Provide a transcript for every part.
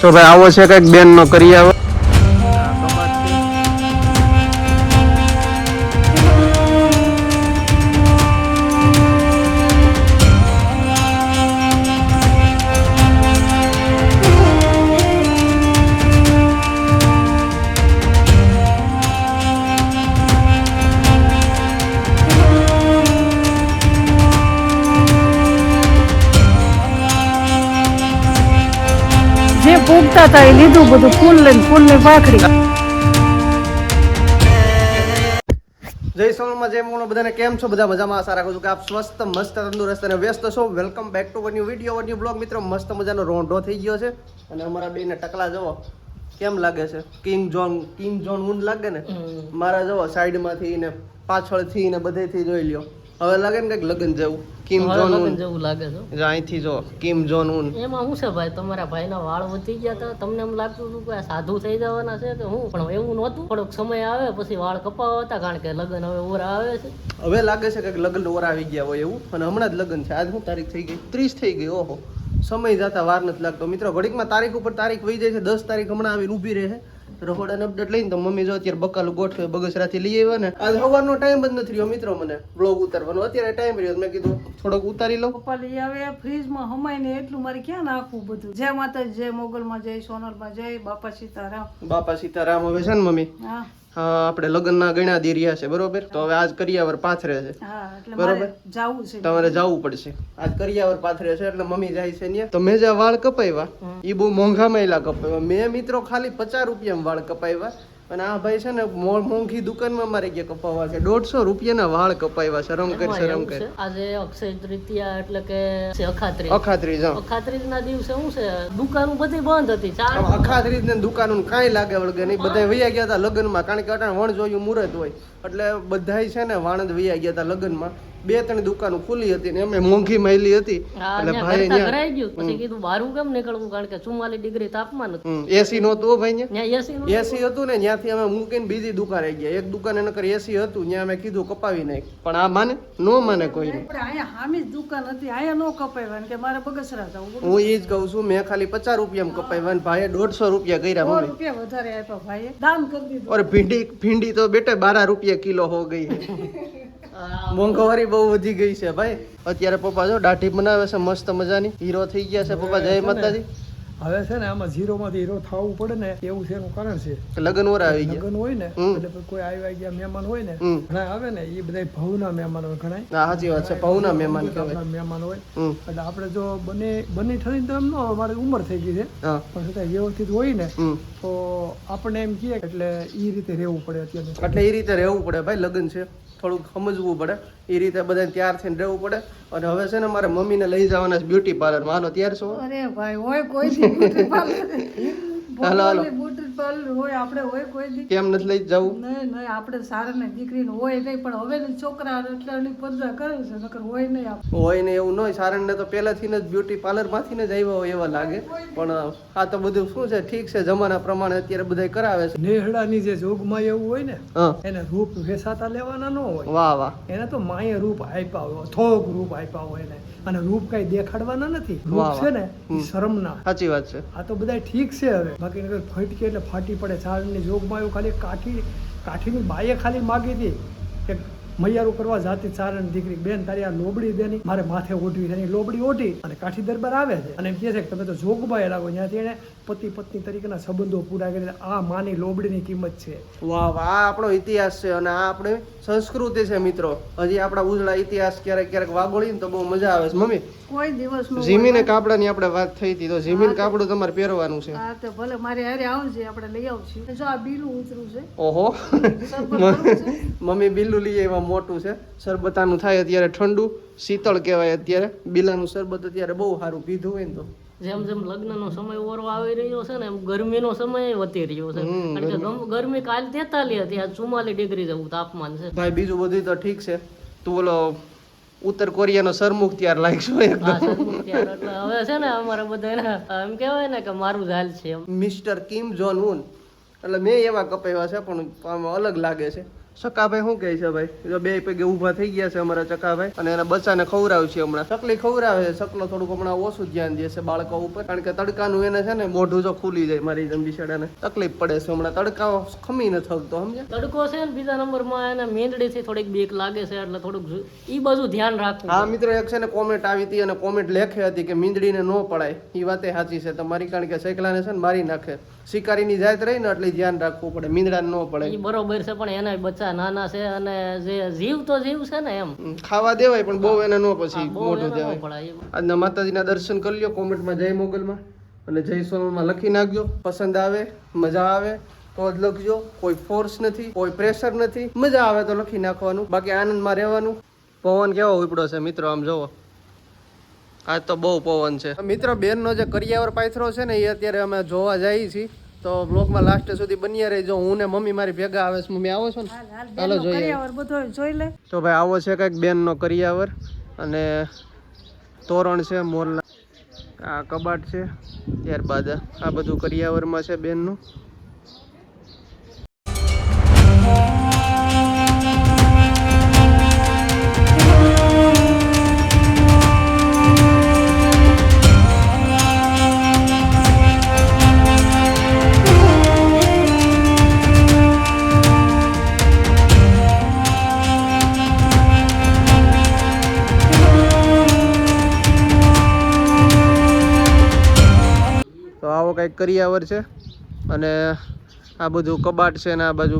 તો ભાઈ આવો છે કંઈક બેન નો કરી આવો. હતા એ લીધું બધું ફૂલ લઈને ફૂલની પાખડી જય સોનલમાં જય મોનો બધાને કેમ છો? બધા મજામાં? આશા રાખું છું કે આપ સ્વસ્થ મસ્ત તંદુરસ્ત અને વ્યસ્ત છો. વેલકમ બેક ટુ વન્યુ વીડિયો વન્યુ બ્લોગ મિત્રો મસ્ત મજાનો રોંઢો થઈ ગયો છે. અને અમારા બેને ટકલા જવો કેમ લાગે છે? કિંગ જોન કિંગ જોન ઊન લાગે ને? મારા જવો સાઈડમાંથી ને પાછળથી ને બધેથી જોઈ લ્યો. હવે લાગે ને કંઈક લગન જેવું. કિમ જોન લગન જેવું લાગે છે અહીંથી જો કિમ જોન ઉન એમાં શું છે ભાઈ તમારા ભાઈના વાળ વધી ગયા હતા. તમને એમ લાગતું હતું કે આ સાધુ થઈ જવાના છે કે હું? પણ એવું નહોતું. થોડોક સમય આવે પછી વાળ કપાવા હતા કારણ કે લગન હવે ઓરા આવે છે. હવે લાગે છે કે લગ્ન ઓર આવી ગયા હોય એવું. અને હમણાં જ લગન છે. આજ હું તારીખ થઈ ગઈ? ત્રીસ થઈ ગઈ ઓહો. સમય જતા વાર નથી લાગતો. મિત્રો ઘડીકમાં તારીખ ઉપર તારીખ વહી જાય છે. દસ તારીખ હમણાં આવીને ઊભી રહે છે. રહોડાને અપડેટ લઈને તો મમ્મી જો અત્યારે બકાલું ગોઠવે બગસરાથી લઈ આવ્યા ને. આજ સવારનો ટાઈમ જ નથી રહ્યો મિત્રો મને બ્લોગ ઉતારવાનો. અત્યારે ટાઈમ રહ્યો મેં કીધું થોડોક ઉતારી લો પપ્પા લઈ આવે ફ્રીજમાં હમાય ને એટલું મારે ક્યાં નાખવું બધું? જય માતા જય મોગલમાં જય સોનલમાં જય બાપા સીતારામ. બાપા સીતારામ હવે છે ને મમ્મી? હા. આપણે લગ્નના ગણ્યા દી રહ્યા છે બરોબર? તો હવે આજ કરિયાવર પાથરે છે. બરોબર. જવું જાવું છે. તમારે જવું પડશે. આજ કરિયાવર પાથરે છે એટલે મમ્મી જાય છે ને તો મેં જે વાળ કપાવ્યા એ બહુ મોંઘા મહિલા કપાવ્યા મેં મિત્રો ખાલી પચાસ રૂપિયામાં વાળ કપાવ્યા અને આ ભાઈ છે ને મોંઘી દુકાનમાં મારે ગયા કપાવવા છે. દોઢસો રૂપિયાના વાળ કપાવ્યા શરમ કરી શરમ કરી આજે અક્ષય તૃતીયા એટલે કે અખાત્રીજ. હા. અખાત્રીજ ના દિવસે શું છે? દુકાનો બધી બંધ હતી ચાર અખાત્રીજ ને દુકાનો કાંઈ લાગે વળગે નહીં. બધા વૈયા ગયા હતા લગ્નમાં કારણ કે અટાણ વણ જોયું મુહૂર્ત હોય. એટલે બધાય છે ને વાણંદ વૈયા ગયા હતા લગ્નમાં. બે ત્રણ દુકાનો ખુલી હતી ને એમે મોંઘી મહિલી હતી. એટલે ભાઈ કરાઈ ગયું. પછી કીધું બારું કેમ નીકળવું? કારણ કે ચુમ્માલીસ ડિગ્રી તાપમાન હતું. એસી નહોતું ભાઈ ને ત્યાં એસી એસી હતું ને ત્યાંથી અમે મૂકીને બીજી દુકાન આવી ગયા. એક દુકાને કરી એસી હતું ત્યાં અમે કીધું કપાવી નાખ. પણ આ માને નો માને કોઈ અહીંયા હામી જ દુકાન હતી. અહીંયા નો કપાવ્યા કે મારે બગસરા જવું હું એ જ કહું છું મેં ખાલી પચાસ રૂપિયા કપાવ્યા ભાઈ ભાઈએ દોઢસો રૂપિયા કર્યા મમ્મી. રૂપિયા વધારે આપ્યા ભાઈએ. દાન કરી દીધું. અરે ભીંડી ભીંડી તો બેટા બારા રૂપિયા કિલો હો ગઈ મોંઘવારી બહુ વધી ગઈ છે ભાઈ. અત્યારે પપ્પા જો દાઢી બનાવે છે મસ્ત મજાની. હીરો થઈ ગયા છે પપ્પા જય માતાજી. હવે છે ને આમાં ઝીરો માંથી હીરો થવું પડે ને એવું છે એનું કારણ છે. લગ્ન ઓરા આવી ગયા. લગ્ન હોય ને એટલે કોઈ આવ્યા ગયા મહેમાન હોય ને ઘણા આવે ને એ બધા ભવના મહેમાન હોય ઘણા હા સાચી વાત છે પૌના મહેમાન કહેવાય. મહેમાન હોય. એટલે આપણે જો બને બને ઠરીને તો એમ ન અમારે મારી ઉંમર થઈ ગઈ છે. પણ છતાં વ્યવસ્થિત હોય ને તો આપણને એમ કહે એટલે એ રીતે રહેવું પડે અત્યારે એટલે એ રીતે રહેવું પડે ભાઈ લગ્ન છે. થોડુંક સમજવું પડે. એ રીતે બધાને તૈયાર થઈને રહેવું પડે. અને હવે છે ને મારે મમ્મીને લઈ જવાના છે બ્યુટી પાર્લર માનો તૈયાર છો? અરે ભાઈ હોય કોઈ હાલો, હાલો. બ્યુટી પાર્લર હોય આપણે હોય કોઈ દી. કેમ નથી લઈ જવું? નહીં નહીં આપણે સારા ને દીકરીને હોય નહીં પણ હવે છોકરા એટલે એની પરજા કરે છે નકર હોય નહીં આપણે હોય ને એવું ન હોય સારણને તો પહેલાથી જ બ્યુટી પાર્લરમાંથી જ આવ્યા હોય એવા લાગે. પણ આ તો બધું શું છે ઠીક છે જમાના પ્રમાણે અત્યારે બધા કરાવે છે. નેહડાની જે જોગમાં એવું હોય ને એને રૂપ વેસાતા લેવાના ન હોય. વાહ વાહ. એને તો માએ રૂપ આપ્યા હોય થોક રૂપ આપ્યા હોય ને અને રૂપ કઈ દેખાડવાના નથી. રૂપ છે ને શરમના. સાચી વાત છે. આ તો બધા ઠીક છે હવે. બાકી નકર ફટકે એટલે ફાટી પડે સાળને જોગમાં એવું ખાલી કાઠી, કાઠીની બાઈએ ખાલી માગી હતી કે મૈયારું કરવા જાતી ચારણ દીકરી, બેન, તારી આ લોબડી દેની મારે માથે ઓઢવી છે લોબડી ઓઢી અને કાઠી દરબાર આવે છે. અને એમ કહે છે કે તમે તો જોગમાં લાગો ત્યાંથી એને પતિ પત્ની તરીકેના સંબંધો પૂરા કરીને આ માની લોબડીની કિંમત છે. વાહ વાહ આપણો ઇતિહાસ છે અને આ આપણે સંસ્કૃતિ છે મિત્રો. હજી આપણા ઉજળા ઇતિહાસ ક્યારેક ક્યારેક વાગોળી ને તો બહુ મજા આવે છે. મમ્મી કોઈ દિવસનું કાપડા ની આપણે વાત થઈ હતી તો જીમીન કાપડું તમારે પહેરવાનું છે. હા તો ભલે મારે હારે આવજે આપણે લઈ આવશું. જો આ બીલું ઉતરું છે. ઓહો? મમ્મી બીલું લઈ આવ્યા મોટું છે. શરબતાનું થાય અત્યારે ઠંડુ શીતળ કહેવાય અત્યારે. બીલાનું શરબત અત્યારે બહુ સારું પીધું હોય ને તો. જેમ જેમ લગ્નનો સમય ઓરો આવી રહ્યો છે ને એમ ગરમીનો સમય વધી રહ્યો છે. કારણ કે ગરમી. કાલ તેતાલીસ હતી આજ ચુમ્માલીસ ડિગ્રી જેવું તાપમાન છે. ભાઈ બીજું બધું તો ઠીક છે. તું બોલો ઉત્તર કોરિયાનો સરમુખ ત્યાર લાગશો એકદમ. હવે છે ને અમારે બધા એમ કહેવાય ને કે મારું હાલ છે મિસ્ટર કિમ જોન ઉન. એટલે મેં એવા કપાવ્યા છે પણ આમાં અલગ લાગે છે. ચકાભાઈ શું કહે છે ભાઈ? જો બે પૈકી ઊભા થઈ ગયા છે અમારા ચકાભાઈ. અને એના બચ્ચાને ખવડાવ છે હમણાં. ચકલી ખવડાવે છે. ચકલો થોડુંક હમણાં ઓછું ધ્યાન દે છે બાળકો ઉપર. કારણ કે તડકાનું એને છે ને મોઢું જો ખુલી જાય મારી જેમ બિચારાને. તકલીફ પડે છે હમણાં. તડકા ખમી ન થતો સમજે તડકો છે ને બીજા નંબરમાં એને મીંદડીથી થોડીક બીક લાગે છે એટલે થોડુંક ઈ બાજુ ધ્યાન રાખવું. હા મિત્રો એક છે ને કોમેન્ટ આવી હતી અને કોમેન્ટ લેખે હતી કે મીંદડીને ન પડાય. એ વાતે સાચી છે તમારી કારણ કે સૈકલાને છે ને મારી નાખે. શિકારીની જાત રહી ને એટલે ધ્યાન રાખવું પડે. મીંદડાને ન પડે બરોબર છે પણ એના બચ્ચા નાના છે અને જે જીવ તો જીવ છે ને એમ. ખાવા દેવાય પણ બહુ એને ન પછી મોટું દેવાય આજના માતાજીના દર્શન કરી લ્યો કોમેન્ટમાં જય મોગલમાં અને જય સોનલમાં લખી નાખજો. પસંદ આવે મજા આવે તો જ લખજો. કોઈ ફોર્સ નથી કોઈ પ્રેશર નથી. મજા આવે તો લખી નાખવાનું. બાકી આનંદમાં રહેવાનું. પવન કેવો ઉપડો છે મિત્રો આમ જોવો. આજ તો બહુ પવન છે. મિત્રો બેનનો જે કરિયાવર પાથરો છે ને એ અત્યારે અમે જોવા જઈએ છીએ તો બ્લોગમાં લાસ્ટ સુધી બન્યા રહેજો હું ને મમ્મી મારી ભેગા આવે છે મમ્મી આવો છો ને? હાલો જોઈએ. કર્યાવર બધો જોઈ લે. તો ભાઈ આવો છે કંઈક બેનનો કરિયાવર અને તોરણ છે મોરના આ કબાટ છે ત્યારબાદ આ બધું કરિયાવરમાં છે બેનનું. કરિયાવર છે અને આ બધું કબાટ છે ને આ બાજુ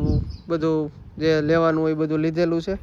બધું જે લેવાનું હોય એ બધું લીધેલું છે.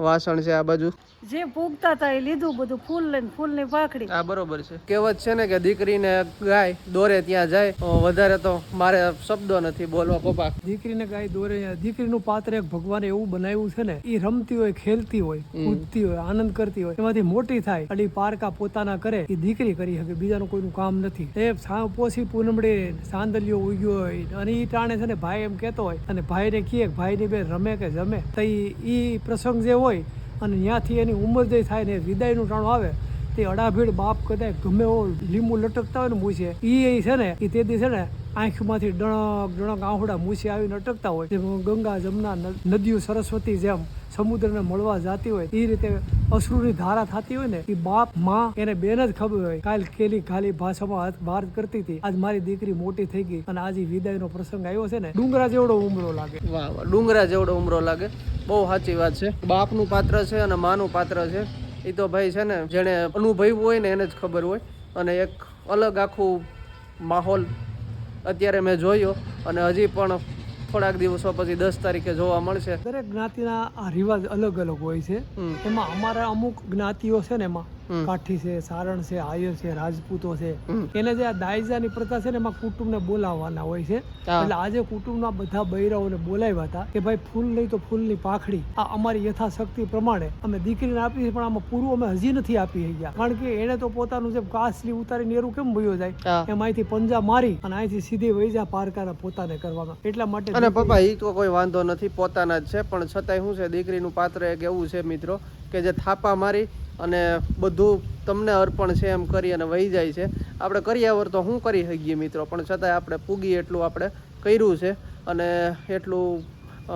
વાસણ છે આ બાજુ? જે પૂગતા હતા એ લીધું બધું ફૂલ લઈને ફૂલની પાખડી. આ બરોબર છે. કહેવત છે ને કે દીકરીને ગાય દોરે ત્યાં જાય વધારે તો મારે શબ્દો નથી બોલવા પપ્પા. દીકરીને ગાય દોરે દીકરીનું પાત્ર એક ભગવાને એવું બનાવ્યું છે ને એ રમતી હોય ખેલતી હોય કૂદતી હોય આનંદ કરતી હોય એમાંથી મોટી થાય અને પારકા પોતાના કરે એ દીકરી કરી શકે બીજાનું કોઈનું કામ નથી. એ સા- પોસી પૂનમડે સાંદલિયો ઉગ્યો હોય અને એ ટાણે છે ને ભાઈ એમ કહેતો હોય અને ભાઈને કીએ ભાઈ ભાઈની બેન રમે કે જમે તો ઈ પ્રસંગ જે હોય અને ત્યાંથી એની ઉંમર જે થાય ને વિદાયનું ટાણું આવે, તે અડાભીડ બાપ કદાચ ગમે એવો લીંબુ લટકતા હોય ને મૂછે એ છે ને એ તેથી છે ને આંખમાંથી ડણક ડણક આહુડા મૂછે આવીને અટકતા હોય. ગંગા, જમના નદીઓ સરસ્વતી જેમ સમુદ્રને મળવા જાતી હોય એ રીતે અશ્રુની ધારા થતી હોય ને એ બાપ, માં, એને બેન જ ખબર હોય. કાલ કેલી ખાલી ભાષામાં વાત કરતી હતી. આજ મારી દીકરી મોટી થઈ ગઈ અને આજે વિદાયનો પ્રસંગ આવ્યો છે ને, ડુંગરા જેવડો ઉમરો લાગે. વાહ વાહ, ડુંગરા જેવડો ઉમરો લાગે. બહુ સાચી વાત છે. બાપનું પાત્ર છે અને માનું પાત્ર છે. એ તો ભાઈ છે ને, જેણે અનુભવ્યું હોય ને, એને જ ખબર હોય. અને એક અલગ આખું માહોલ અત્યારે મેં જોયો. અને હજી પણ થોડાક દિવસો પછી દસ તારીખે જોવા મળશે દરેક જ્ઞાતિના આ રિવાજ અલગ અલગ હોય છે એમાં અમારા અમુક જ્ઞાતિઓ છે ને એમાં. કાઠી છે સારણ છે આયર છે રાજપૂતો છે. એને જે આ દાયજાની પ્રથા છે ને એમાં કુટુંબને બોલાવવાના હોય છે. એટલે આજે કુટુંબના બધા બૈરાઓને બોલાવ્યા હતા કે ભાઈ ફૂલ નહીં તો ફૂલની પાખડી. આ અમારી યથાશક્તિ પ્રમાણે અમે દીકરીને આપી પણ આમાં પૂરું અમે હજી નથી આપી ગયા કારણ કે એને તો પોતાનું જે કાસલી ઉતારીને એરું કેમ ભયો જાય? એમાંથી પંજા મારી અને અહીંથી સીધી વૈજા પારકારા પારકાના પોતાને કરવામાં. એટલા માટે અને પપ્પા એ તો કોઈ વાંધો નથી પોતાના જ છે પણ છતાંય શું છે દીકરીનું પાત્ર એક એવું છે મિત્રો કે જે થાપા મારી અને બધું તમને અર્પણ છે એમ કરી અને વહી જાય છે. આપણે કર્યાવર તો શું કરી શકીએ મિત્રો પણ છતાંય આપણે પૂગી એટલું આપણે કર્યું છે. અને એટલું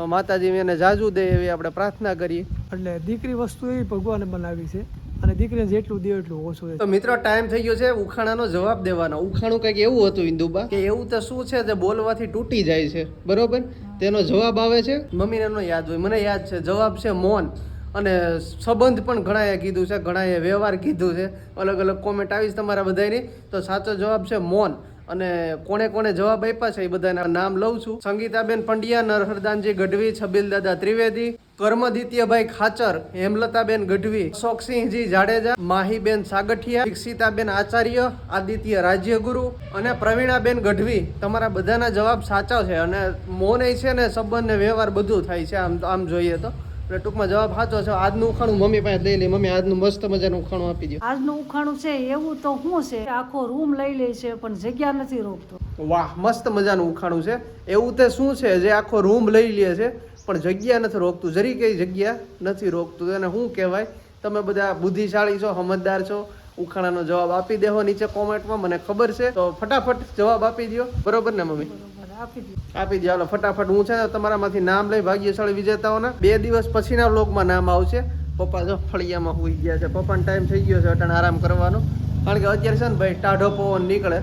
માતાજી એને જાજુ દે એવી આપણે પ્રાર્થના કરીએ એટલે દીકરી વસ્તુ એવી ભગવાને બનાવી છે અને દીકરીને જેટલું દે એટલું ઓછું તો મિત્રો ટાઈમ થઈ ગયો છે ઉખાણાનો જવાબ દેવાનો. ઉખાણું કંઈક એવું હતું ઇન્દુબા કે એવું તો શું છે જે બોલવાથી તૂટી જાય છે? બરોબર? તેનો જવાબ આવે છે? મમ્મીને નો યાદ હોય. મને યાદ છે જવાબ છે મૌન. અને સંબંધ પણ ઘણાએ કીધું છે, ઘણાએ વ્યવહાર કીધું છે. અલગ અલગ કોમેન્ટ આવી છે તમારા બધાની. તો સાચો જવાબ છે મૌન. અને કોણે કોણે જવાબ આપ્યા છે એ બધાના નામ લઉં છું. સંગીતાબેન પંડ્યા, નરહરદાનજી ગઢવી છબીલ દાદા ત્રિવેદી, કર્મદિત્યભાઈ ખાચર, હેમલતાબેન ગઢવી, અશોકસિંહજી જાડેજા, માહીબેન સાગઠિયા, દીક્ષિતાબેન આચાર્ય, આદિત્ય રાજ્યગુરુ અને પ્રવીણાબેન ગઢવી. તમારા બધાના જવાબ સાચા છે અને મૌન છે ને સંબંધ ને વ્યવહાર બધું થાય છે. આમ આમ જોઈએ તો. એટલે ટૂંકમાં જવાબ સાચો છે. આજનું ઉખાણું મમ્મી પાસે લઈ લે. મમ્મી આજનું મસ્ત મજાનું ઉખાણું આપી દે આજનું ઉખાણું છે એવું તો શું છે આખો રૂમ લઈ લે છે પણ જગ્યા નથી રોકતો. વાહ મસ્ત મજાનું ઉખાણું છે. એવું તે શું છે જે આખો રૂમ લઈ લે છે પણ જગ્યા નથી રોકતું. જરી કઈ જગ્યા નથી રોકતું. એને શું કહેવાય? તમે બધા બુદ્ધિશાળી છો સમજદાર છો. ઉખાણાનો જવાબ આપી દેવો નીચે કોમેન્ટમાં. મને ખબર છે. તો ફટાફટ જવાબ આપી દો બરોબર ને મમ્મી? આપી દે. હાલો, ફટાફટ હું છે ને તમારામાંથી નામ લઈ ભાગ્યશાળી વિજેતાઓના. બે દિવસ પછીના વ્લોગમાં નામ આવશે. પપ્પા જો ફળિયામાં હોઈ ગયા છે. પપ્પાનો ટાઈમ થઈ ગયો છે, અટાણે આરામ કરવાનો. કારણ કે અત્યારે છે ને ભાઈ ટાઢો પવન નીકળે.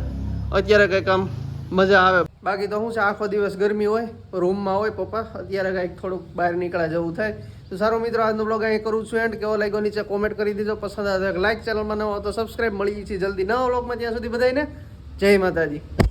અત્યારે કંઈક આમ મજા આવે. બાકી તો શું છે, આખો દિવસ ગરમી હોય, રૂમમાં હોય પપ્પા. અત્યારે કંઈક થોડુંક બહાર નીકળ્યા જવું થાય. તો સારું મિત્રો, આજનો બ્લોગ અહીં કરું છું એન્ડ કેવો લાગ્યો નીચે કોમેન્ટ કરી દીધો પસંદ આવે લાઈક ચેનલમાં નવો તો સબસ્ક્રાઈબ મળી છે જલ્દી નવા બ્લોગમાં ત્યાં સુધી બધાને જય માતાજી.